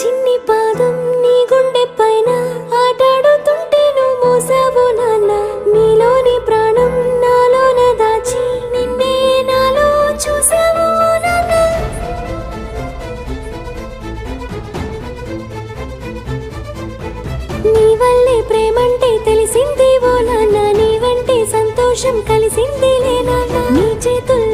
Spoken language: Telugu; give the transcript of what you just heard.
చిన్ని పాదం నీ గుండె పైన ఆటాడుతుంటే నువ్వు మోసావు నాన్న. నీలోని ప్రాణం నాలోన దాచి నిన్నే నాలో చూసావు నాన్న. నీ వల్లే ప్రేమంటే తెలిసింది ఓ నాన్న. నీ వంటే సంతోషం కలిసింది లే నాన్న. నీ చేతుల్లో